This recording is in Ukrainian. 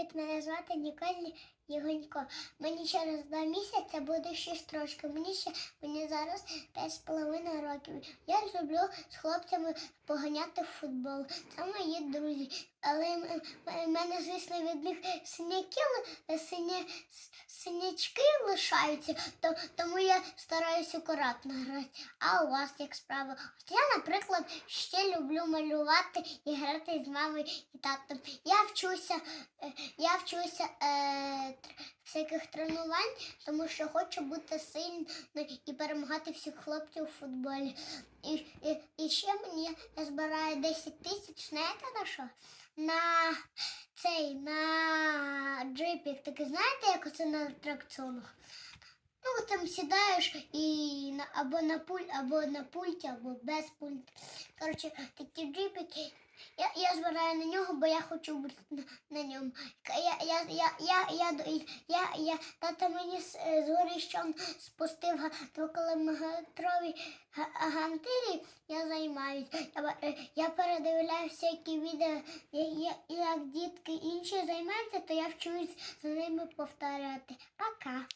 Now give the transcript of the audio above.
привіт! Мене звати Ніколь Єгонько. Мені через два місяці буде шість років. Мені ще мені зараз 5,5 років. Я люблю з хлопцями поганяти в футбол. Це мої друзі. Але м- мене, звісно, від них синяки, синя, синячки лишаються, то, тому я стараюся акуратно грати. А у вас як справа? От я, наприклад, ще люблю малювати і грати з мамою і татом. Я вчуся, е, я вчуся е, всяких тренувань, тому що хочу бути сильною і перемагати всіх хлопців у футболі. І, і, і ще мені я збираю 10 тисяч, знаєте на що? На цей на джипік. Таки знаєте, як оце на атракціонах? Ну, там сідаєш і або на пульт, або на пульті, або без пульт. Коротше, такі джипики. Я, я збираю на нього, бо я хочу бути на, на ньому. Я, я, я, я, я, я, я, тато мені з, е, з горищом спустив двокілометрові га- гантелі, я займаюсь. Я, е, я передивляю всякі відео, я, як дітки інші займаються, то я вчусь за ними повторяти. Пока.